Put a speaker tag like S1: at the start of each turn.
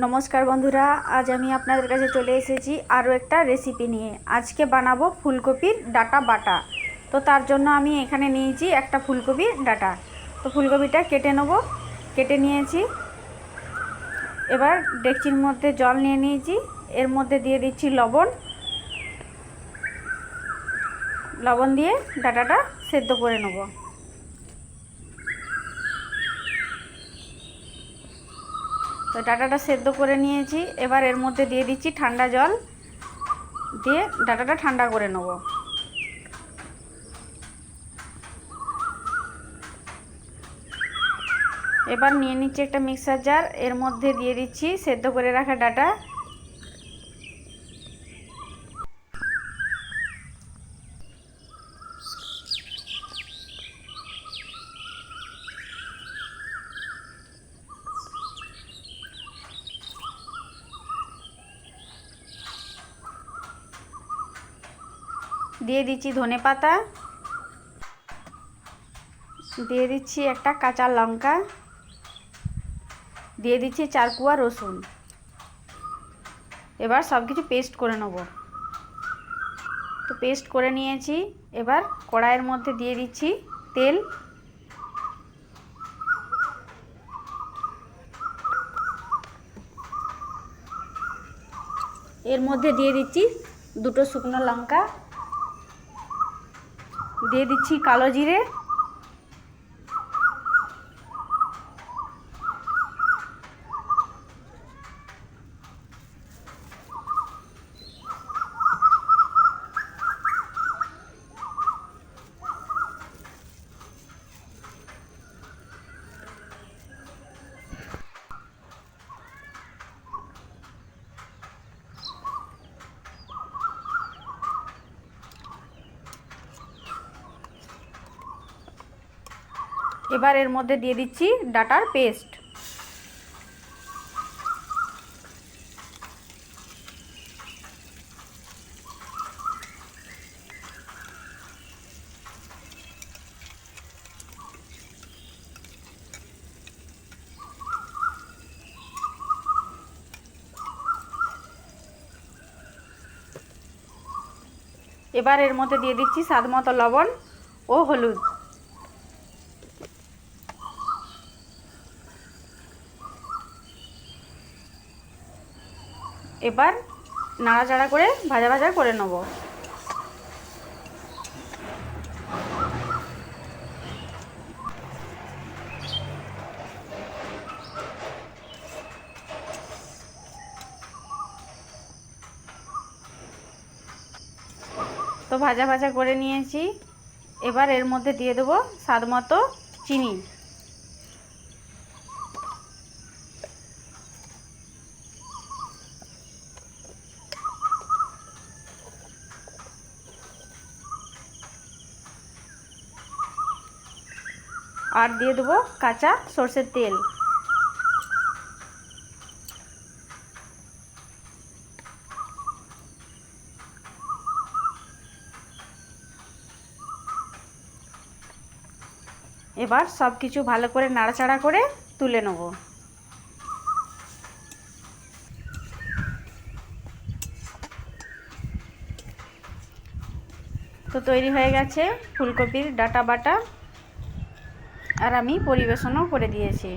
S1: নমস্কার বন্ধুরা, আজ আমি আপনাদের কাছে চলে এসেছি আরও একটা রেসিপি নিয়ে। আজকে বানাবো ফুলকপির ডাটা বাটা। তো তার জন্য আমি এখানে নিয়েছি একটা ফুলকপির ডাটা। তো ফুলকপিটা কেটে নেব, কেটে নিয়েছি। এবার ডেকচির মধ্যে জল নিয়ে নিয়েছি, এর মধ্যে দিয়ে দিচ্ছি লবণ। লবণ দিয়ে ডাটাটা সেদ্ধ করে নেব। তো ডাটাটা সেদ্ধ করে নিয়েছি। এবার এর মধ্যে দিয়ে দিচ্ছি ঠান্ডা জল। দিয়ে ডাটাটা ঠান্ডা করে নেব। এবার নিয়ে নিচ্ছি একটা মিক্সার জার। এর মধ্যে দিয়ে দিচ্ছি সেদ্ধ করে রাখা ডাটা। দিয়ে দিচ্ছি ধনে পাতা। দিয়ে দিচ্ছি একটা কাঁচা লঙ্কা। দিয়ে দিচ্ছি চার কুয়া রসুন। এবার সব কিছু পেস্ট করে নেব। তো পেস্ট করে নিয়েছি। এবার কড়াইয়ের মধ্যে দিয়ে দিচ্ছি তেল। এর মধ্যে দিয়ে দিচ্ছি দুটো শুকনো লঙ্কা। দিয়ে দিচ্ছি কালো জিরে। এবার এর মধ্যে দিয়ে দিচ্ছি ডাটার পেস্ট। এবার এর মধ্যে দিয়ে দিচ্ছি স্বাদ মতো লবণ ও হলুদ। এবার নাড়াচাড়া করে ভাজা ভাজা করে নেব। তো ভাজা ভাজা করে নিয়েছি। এবার এর মধ্যে দিয়ে দেবো স্বাদ মতো চিনি। আর দিয়ে দেবো কাঁচা সর্ষের তেল। এবার সব কিছু ভালো করে নাড়াচাড়া করে তুলে নেব। তো তৈরি হয়ে গেছে ফুলকপির ডাটা বাটা। আর আমি পরিবেশনও করে দিয়েছি।